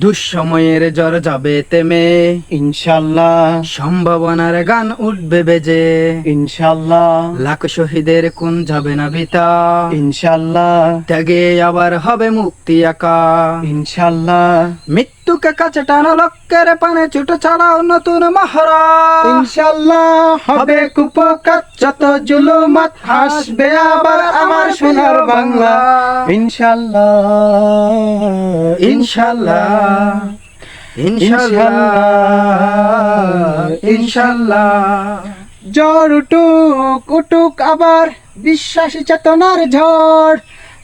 দুঃসময়ের জ্বর যাবে তেমে। ইনশাল্লাহ। সম্ভাবনার গান উঠবে বেজে। ইনশাল্লাহ। লাখ শহীদের কোন যাবে না বিতা ইনশাল্লাহ। ত্যাগে আবার হবে মুক্তি আকা ইনশাল্লাহ। মৃত্যুকে কাছে টানো লক্ষ্যের পানে ছুটো চালাও নতুন মহড়া। ইনশাল্লাহ হবে কুপকাত যত জুলুমাত হাসবে আবার আমার সোনার বাংলা। ইনশাল্লাহ। ইনশাল্লাহ। ইনশাল্লাহ। ইনশাল্লাহ। জ্বর উঠুক উঠুক আবার বিশ্বাসী চেতনার ঝড়।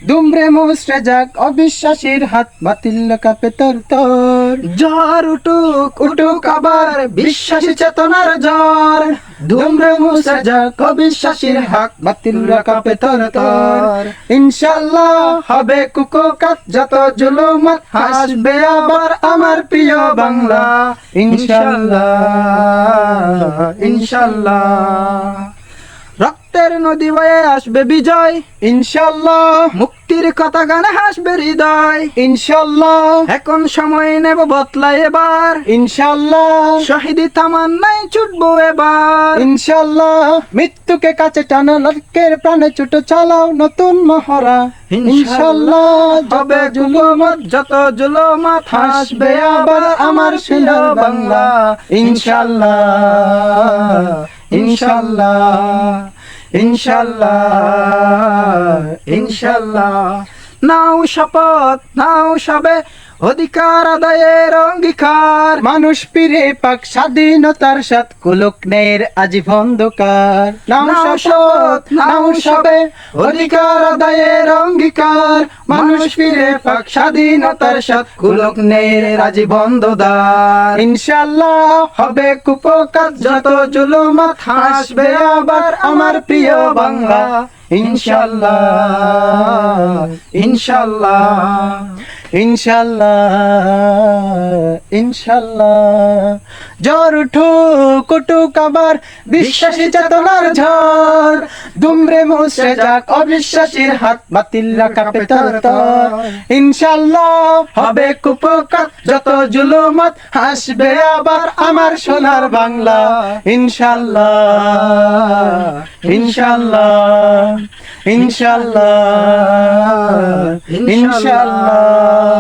দুমরে মুসরে যাক অবিশ্বাসীর হাত বাতিল কাপে তোর তর। জ্বর। উঠুক উঠুক আবার বিশ্বাসী চেতনার জ্বর। ধুমরে মুসে যাক অবিশ্বাসীর হাক বাতিল কাপে তর তর। ইনশাল্লাহ হবে কুকোকাত, যত জুলুমাত হাসবে আবার আমার প্রিয় বাংলা। ইনশাল্লাহ ইনশাল্লাহ রক্তের নদী বয়ে আসবে বিজয়। ইনশাল্লাহ মুক্তির কথা গানে হাসবে হৃদয়। ইনশাল্লাহ এখন সময় নেব বদলাই এবার। ইনশাল্লাহ শহীদি তামান্নাই ছুটবো এবার। ইনশাল্লাহ মৃত্যুকে কাছে টানো লক্ষ্যের প্রাণে ছুটো চালাও নতুন মহড়া। ইনশাল্লাহ হবে জুলুমত যত জুলুমত হাসবে আবার আমার সোনার বাংলা। ইনশাল্লাহ ইনশাল্লাহ ইনশাল্লাহ ইনশাল্লাহ। নাও শপথ নাও সবে। অধিকার আদায়ের অঙ্গীকার। মানুষ ফিরে পাক স্বাধীনতার সাথ কুলুক নের আজীব অন্ধকার। নাও শপথ নাও সবে। অধিকার আদায়ের অঙ্গীকার। মানুষ ফিরে পাক স্বাধীনতার সাথ কুলক নের রাজি বন্ধদার ইনশাল্লাহ হবে কুপকাত যত জুলুমাত হাসবে আবার আমার প্রিয় বাংলা। ইনশাল্লাহ ইনশাল্লাহ ইনশাল্লাহ ইনশাল্লাহ। জ্বর উঠুক উঠুক আবার বিশ্বাসী চেতনার ঝড়। দুমরে মুসরে যাক অবিশ্বাসীর হাত, বাতিল রাখা পেতর তর। ইনশাল্লাহ হবে কুপকাত যত জুলুমত হাসবে আবার আমার সোনার বাংলা। ইনশাল্লাহ ইনশাল্লাহ ইনশাল্লাহ ইনশাল্লাহ